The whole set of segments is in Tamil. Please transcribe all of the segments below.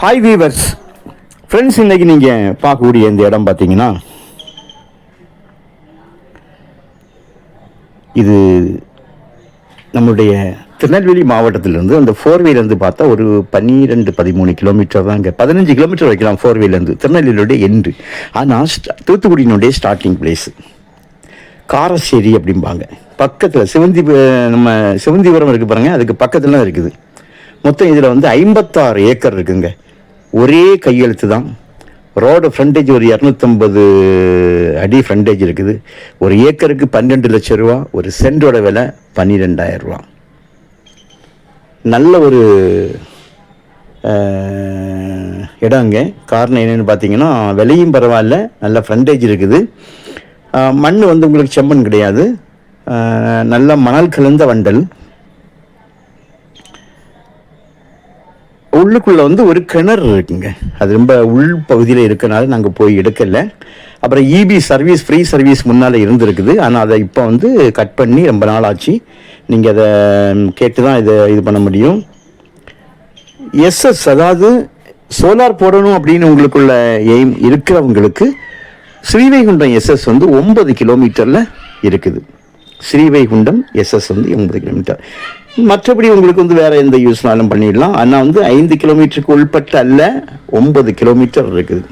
ஹாய் வீவர்ஸ் ஃப்ரெண்ட்ஸ் இன்றைக்கி நீங்கள் பார்க்கக்கூடிய இந்த இடம் பார்த்தீங்கன்னா இது நம்மளுடைய திருநெல்வேலி மாவட்டத்திலேருந்து அந்த ஃபோர்வேலேருந்து பார்த்தா ஒரு பன்னிரெண்டு பதிமூணு கிலோமீட்டர் தான் இங்கே. பதினஞ்சு கிலோமீட்டர் வைக்கலாம் ஃபோர்வேலேருந்து இருந்து திருநெல்வேலியோடைய எண்டு ஆனால் ஸ்ட- தூத்துக்குடியினுடைய ஸ்டார்டிங் பிளேஸ் காரசேரி அப்படிம்பாங்க. பக்கத்தில் சிவந்தி நம்ம சிவந்திபுரம் இருக்குது பாருங்க அதுக்கு பக்கத்தில் தான் இருக்குது. மொத்தம் இதில் வந்து ஐம்பத்தாறு ஏக்கர் இருக்குங்க. ஒரே கையெழுத்து தான். ரோடு ஃப்ரண்டேஜ் ஒரு இரநூத்தம்பது அடி ஃப்ரண்டேஜ் இருக்குது. ஒரு ஏக்கருக்கு பன்னெண்டு லட்சம் ரூபா ஒரு சென்டோட விலை பன்னிரெண்டாயிரம் ரூபா. நல்ல ஒரு இடங்க காரணம் என்னென்னு பார்த்தீங்கன்னா விலையும் பரவாயில்ல நல்ல ஃப்ரண்டேஜ் இருக்குது. மண் வந்து உங்களுக்கு செம்மண் கிடையாது. நல்ல மணல் கலந்த வண்டல். உள்ளுக்குள்ளே வந்து ஒரு கிணறு இருக்குங்க. அது ரொம்ப உள் பகுதியில் இருக்கனால நாங்கள் போய் எடுக்கல. அப்புறம் இபி சர்வீஸ் ஃப்ரீ சர்வீஸ் முன்னால் இருந்திருக்குது. ஆனால் அதை இப்போ வந்து கட் பண்ணி ரொம்ப நாள் ஆச்சு நீங்கள் அதை கேட்டு தான் இதை இது பண்ண முடியும். எஸ்எஸ் அதாவது சோலார் போடணும் அப்படின்னு உங்களுக்குள்ள எய்ம் இருக்கிறவங்களுக்கு ஸ்ரீவைகுண்டம் எஸ்எஸ் வந்து ஒன்பது கிலோமீட்டரில் இருக்குது. ஸ்ரீவைகுண்டம் எஸ்எஸ் வந்து எண்பது கிலோமீட்டர் மற்றபடி உங்களுக்கு வந்து வேறு எந்த யூஸ்னாலும் பண்ணிடலாம். ஆனால் வந்து ஐந்து கிலோமீட்டருக்கு உள்பட்ட அல்ல ஒன்பது கிலோமீட்டர் இருக்குது.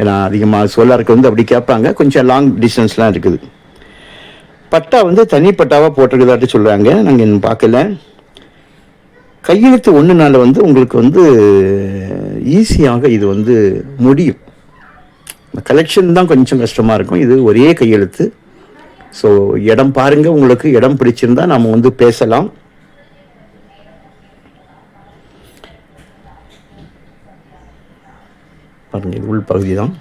ஏன்னா அதிகமாக சோலாருக்கு வந்து அப்படி கேட்பாங்க. கொஞ்சம் லாங் டிஸ்டன்ஸ்லாம் இருக்குது. பட்டா வந்து தனி பட்டாவாக போட்டிருக்குதாட்டு சொல்கிறாங்க நாங்கள் இன்னும் பார்க்கல. கையெழுத்து ஒன்றுனால வந்து உங்களுக்கு வந்து ஈஸியாக இது வந்து முடியும். கலெக்ஷன் தான் கொஞ்சம் கஷ்டமாக இருக்கும். இது ஒரே கையெழுத்து. ஸோ இடம் பாருங்க உங்களுக்கு இடம் பிடிச்சிருந்தா நாம் வந்து பேசலாம். பாருங்க இது உள்பகுதி தான்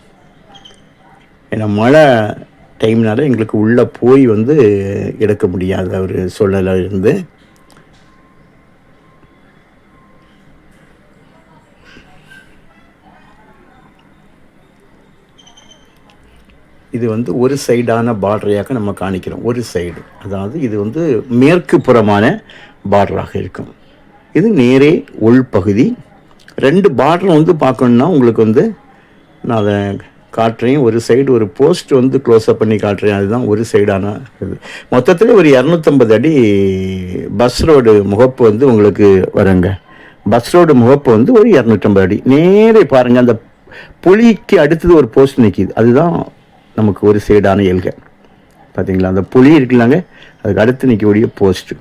ஏன்னா மழை டைம்னால எங்களுக்கு உள்ளே போய் வந்து எடுக்க முடியாத ஒரு சூழ்நிலை இருந்து இது வந்து ஒரு சைடான பார்டரையாக நம்ம காணிக்கிறோம். ஒரு சைடு. அதாவது இது வந்து மேற்கு புறமான பார்டராக இருக்கும். இது நேரே உள்பகுதி ரெண்டு பார்டர் வந்து பார்க்கணுன்னா உங்களுக்கு வந்து நான் அதை காட்டுறேன். ஒரு சைடு ஒரு போஸ்ட் வந்து க்ளோஸ்அப் பண்ணி காட்டுறேன். அதுதான் ஒரு சைடான இது. மொத்தத்தில் ஒரு இரநூத்தம்பது அடி பஸ் ரோடு முகப்பு வந்து உங்களுக்கு வருங்க. பஸ் ரோடு முகப்பு வந்து ஒரு இரநூத்தம்பது அடி. நேரே பாருங்கள் அந்த புலிக்கு அடுத்தது ஒரு போஸ்ட் நிற்கிது அதுதான் நமக்கு ஒரு சைடான எல்கை பார்த்தீங்களா அந்த புலி இருக்குல்லாங்க. அதுக்கு அடுத்து நிற்கக்கூடிய போஸ்ட்டு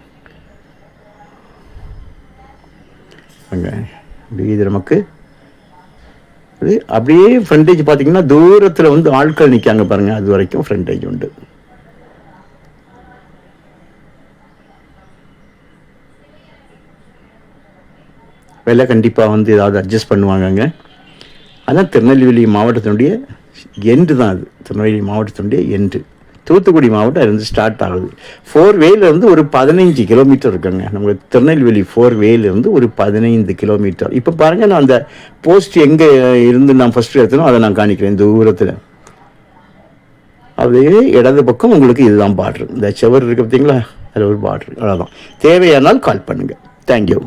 அங்கே. இது நமக்கு. இது அப்படியே ஃப்ரண்டேஜ் பார்த்தீங்கன்னா தூரத்தில் வந்து ஆட்கள் நிற்காங்க பாருங்க. அது வரைக்கும் ஃப்ரண்டேஜ் உண்டு. விலை கண்டிப்பாக வந்து ஏதாவது அட்ஜஸ்ட் பண்ணுவாங்கங்க. அதான் திருநெல்வேலி மாவட்டத்தினுடைய எண்டு தான் அது. திருநெல்வேலி மாவட்டத்தினுடைய எண்டு. தூத்துக்குடி மாவட்டம் இருந்து ஸ்டார்ட் ஆகுது. ஃபோர் வேலேருந்து ஒரு பதினைஞ்சு கிலோமீட்டர் இருக்குங்க. நம்மளுக்கு திருநெல்வேலி ஃபோர் வேலேருந்து ஒரு பதினைந்து கிலோமீட்டர் இப்போ பாருங்கள் நான் அந்த போஸ்ட் எங்கே இருந்து நான் ஃபஸ்ட்டு எடுத்தனோ அதை நான் காணிக்கிறேன் தூரத்தில். அப்படியே இடது பக்கம் உங்களுக்கு இதுதான் பார்ட்ரு இந்த செவர் இருக்குது பார்த்தீங்களா அதில் ஒரு பார்ட்ரு அவ்வளோதான் தேவையானால் கால் பண்ணுங்கள் தேங்க்யூ